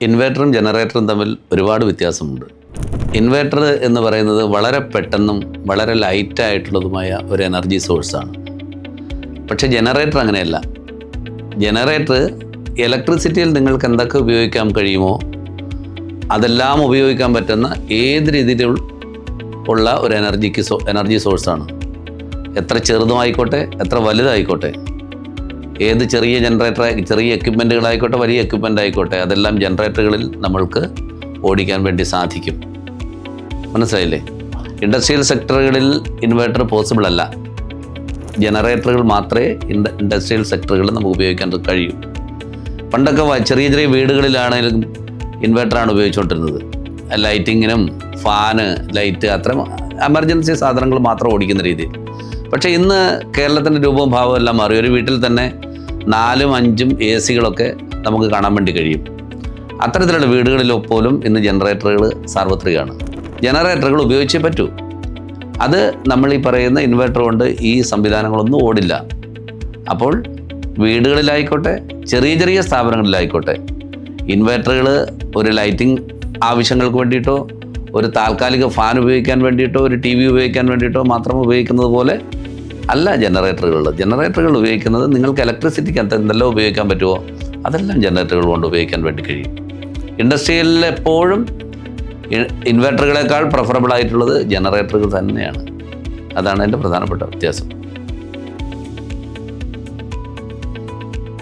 ഇൻവേർട്ടറും ജനറേറ്ററും തമ്മിൽ ഒരുപാട് വ്യത്യാസമുണ്ട്. ഇൻവേർട്ടർ എന്ന് പറയുന്നത് വളരെ പെട്ടെന്നും വളരെ ലൈറ്റായിട്ടുള്ളതുമായ ഒരു എനർജി സോഴ്സാണ് പക്ഷേ ജനറേറ്റർ അങ്ങനെയല്ല. ജനറേറ്റർ ഇലക്ട്രിസിറ്റിയിൽ നിങ്ങൾക്ക് എന്തൊക്കെ ഉപയോഗിക്കാൻ കഴിയുമോ അതെല്ലാം ഉപയോഗിക്കാൻ പറ്റുന്ന ഏത് രീതിയിൽ ഉള്ള ഒരു എനർജിക്ക് സോ എനർജി സോഴ്സാണ് എത്ര ചെറുതുമായിക്കോട്ടെ എത്ര വലുതായിക്കോട്ടെ ഏത് ചെറിയ ജനറേറ്റർ ചെറിയ എക്യുപ്മെന്റുകളായിക്കോട്ടെ വലിയ എക്യുപ്മെന്റ് ആയിക്കോട്ടെ അതെല്ലാം ജനറേറ്ററുകളിൽ നമ്മൾക്ക് ഓടിക്കാൻ വേണ്ടി സാധിക്കും. മനസ്സിലായില്ലേ? ഇൻഡസ്ട്രിയൽ സെക്ടറുകളിൽ ഇൻവേർട്ടർ പോസിബിൾ അല്ല. ജനറേറ്ററുകൾ മാത്രമേ ഇൻഡ ഇൻഡസ്ട്രിയൽ സെക്ടറുകളിൽ നമുക്ക് ഉപയോഗിക്കാൻ കഴിയൂ. പണ്ടൊക്കെ ചെറിയ ചെറിയ വീടുകളിലാണെങ്കിലും ഇൻവേർട്ടറാണ് ഉപയോഗിച്ചുകൊണ്ടിരുന്നത്. ലൈറ്റിങ്ങിനും ഫാന് ലൈറ്റ് അത്തരം എമർജൻസി സാധനങ്ങൾ മാത്രം ഓടിക്കുന്ന രീതിയിൽ. പക്ഷേ ഇന്ന് കേരളത്തിന്റെ രൂപവും ഭാവവും എല്ലാം മാറി. ഒരു വീട്ടിൽ തന്നെ നാലും അഞ്ചും എ സികളൊക്കെ നമുക്ക് കാണാൻ വേണ്ടി കഴിയും. അത്തരത്തിലുള്ള വീടുകളിൽ പോലും ഇന്ന് ജനറേറ്ററുകൾ സാർവത്രികമാണ്. ജനറേറ്ററുകൾ ഉപയോഗിച്ചേ പറ്റൂ. അത് നമ്മൾ ഈ പറയുന്ന ഇൻവെർട്ടർ കൊണ്ട് ഈ സംവിധാനങ്ങളൊന്നും ഓടില്ല. അപ്പോൾ വീടുകളിലായിക്കോട്ടെ ചെറിയ ചെറിയ സ്ഥാപനങ്ങളിലായിക്കോട്ടെ ഇൻവെർട്ടറുകൾ ഒരു ലൈറ്റിംഗ് ആവശ്യങ്ങൾക്ക് വേണ്ടിയിട്ടോ ഒരു താൽക്കാലിക ഫാൻ ഉപയോഗിക്കാൻ വേണ്ടിയിട്ടോ ഒരു ടി വി ഉപയോഗിക്കാൻ വേണ്ടിയിട്ടോ മാത്രം ഉപയോഗിക്കുന്നത് പോലെ അല്ല ജനറേറ്ററുകൾ ജനറേറ്ററുകൾ ഉപയോഗിക്കുന്നത് നിങ്ങൾക്ക് ഇലക്ട്രിസിറ്റിക്ക് എന്ത് എന്തെല്ലാം ഉപയോഗിക്കാൻ പറ്റുമോ അതെല്ലാം ജനറേറ്ററുകൾ കൊണ്ട് ഉപയോഗിക്കാൻ വേണ്ടി കഴിയും. ഇൻഡസ്ട്രിയലിൽ എപ്പോഴും ഇ- ഇൻവെർട്ടറുകളെക്കാൾ പ്രിഫറബിൾ ആയിട്ടുള്ളത് ജനറേറ്ററുകൾ തന്നെയാണ്. അതാണ് എന്റെ പ്രധാനപ്പെട്ട വ്യത്യാസം.